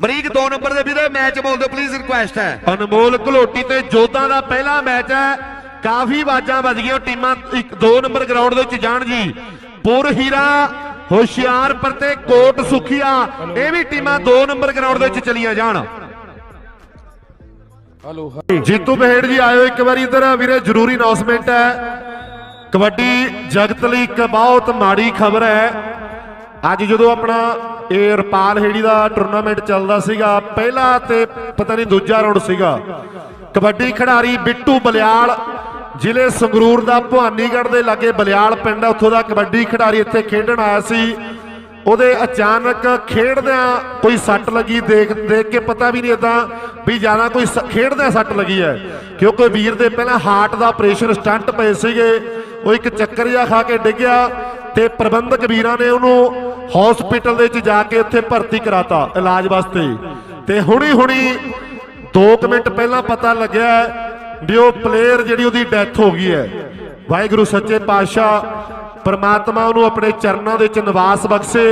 ਬਰੀਕ 2 ਨੰਬਰ ਦੇ ਵੀਰੇ ਮੈਚ ਬੋਲ ਦਿਓ ਪਲੀਜ਼ ਰਿਕੁਐਸਟ ਹੈ। ਅਨਮੋਲ ਘਲੋਟੀ ਤੇ ਜੋਧਾ ਦਾ ਪਹਿਲਾ ਮੈਚ ਹੈ। ਕਾਫੀ ਆਵਾਜ਼ਾਂ ਵੱਜ ਗਈਆਂ ਟੀਮਾਂ ਇੱਕ 2 ਨੰਬਰ ਗਰਾਊਂਡ ਦੇ ਵਿੱਚ ਜਾਣ ਜੀ। ਪੁਰ ਹੀਰਾ ਹੁਸ਼ਿਆਰਪੁਰ ਤੇ ਕੋਟ ਸੁਖੀਆ ਇਹ ਵੀ ਟੀਮਾਂ 2 ਨੰਬਰ ਗਰਾਊਂਡ ਦੇ ਵਿੱਚ ਚਲੀਆਂ ਜਾਣ। ਹਲੋ ਜੀਤੂ ਬਹੇੜ ਜੀ ਆਇਓ ਇੱਕ ਵਾਰੀ ਇੱਧਰ। ਵੀਰੇ ਜ਼ਰੂਰੀ ਅਨਾਉਂਸਮੈਂਟ ਹੈ। ਕਬੱਡੀ ਜਗਤ ਲਈ ਇੱਕ ਬਹੁਤ ਮਾੜੀ ਖਬਰ ਹੈ। ਅੱਜ ਜਦੋਂ ਆਪਣਾ ਇਹ ਰਪਾਲ ਹੇੜੀ ਦਾ ਟੂਰਨਾਮੈਂਟ ਚੱਲਦਾ ਸੀਗਾ, ਪਹਿਲਾ ਤੇ ਪਤਾ ਨਹੀਂ ਦੂਜਾ ਰਾਉਂਡ ਸੀਗਾ, ਕਬੱਡੀ ਖਿਡਾਰੀ ਬਿੱਟੂ ਬਲਿਆਲ ਜ਼ਿਲ੍ਹੇ ਸੰਗਰੂਰ ਦਾ ਭਵਾਨੀਗੜ੍ਹ ਦੇ ਲਾਗੇ ਬਲਿਆਲ ਪਿੰਡ ਹੈ ਉੱਥੋਂ ਦਾ ਕਬੱਡੀ ਖਿਡਾਰੀ ਇੱਥੇ ਖੇਡਣ ਆਇਆ ਸੀ। ਉਹਦੇ ਅਚਾਨਕ ਖੇਡਦਿਆਂ ਕੋਈ ਸੱਟ ਲੱਗੀ, ਦੇਖ ਦੇਖ ਕੇ ਪਤਾ ਵੀ ਨਹੀਂ ਇਦਾਂ ਵੀ ਜ਼ਿਆਦਾ ਕੋਈ ਸ- ਖੇਡਦਿਆਂ ਸੱਟ ਲੱਗੀ ਹੈ, ਕਿਉਂਕਿ ਵੀਰ ਦੇ ਪਹਿਲਾਂ ਹਾਰਟ ਦਾ ਆਪਰੇਸ਼ਨ ਸਟੰਟ ਪਏ ਸੀਗੇ, ਉਹ ਇੱਕ ਚੱਕਰ ਜਿਹਾ ਖਾ ਕੇ ਡਿੱਗਿਆ। ਤੇ ਪ੍ਰਬੰਧਕ ਵੀਰਾਂ ਨੇ ਉਹਨੂੰ ਹਸਪੀਟਲ ਦੇ ਵਿੱਚ ਜਾ ਕੇ ਉੱਥੇ ਭਰਤੀ ਕਰਾਤਾ ਇਲਾਜ ਵਾਸਤੇ। ਤੇ ਹੁਣੀ ਹੁਣੀ 2 ਮਿੰਟ ਪਹਿਲਾਂ ਪਤਾ ਲੱਗਿਆ ਵੀ ਉਹ ਪਲੇਅਰ ਜਿਹੜੀ ਉਹਦੀ ਡੈਥ ਹੋ ਗਈ ਹੈ। ਵਾਹਿਗੁਰੂ ਸੱਚੇ ਪਾਤਸ਼ਾਹ, ਪਰਮਾਤਮਾ ਉਹਨੂੰ ਆਪਣੇ ਚਰਨਾਂ ਦੇ ਵਿੱਚ ਨਿਵਾਸ ਬਖਸ਼ੇ।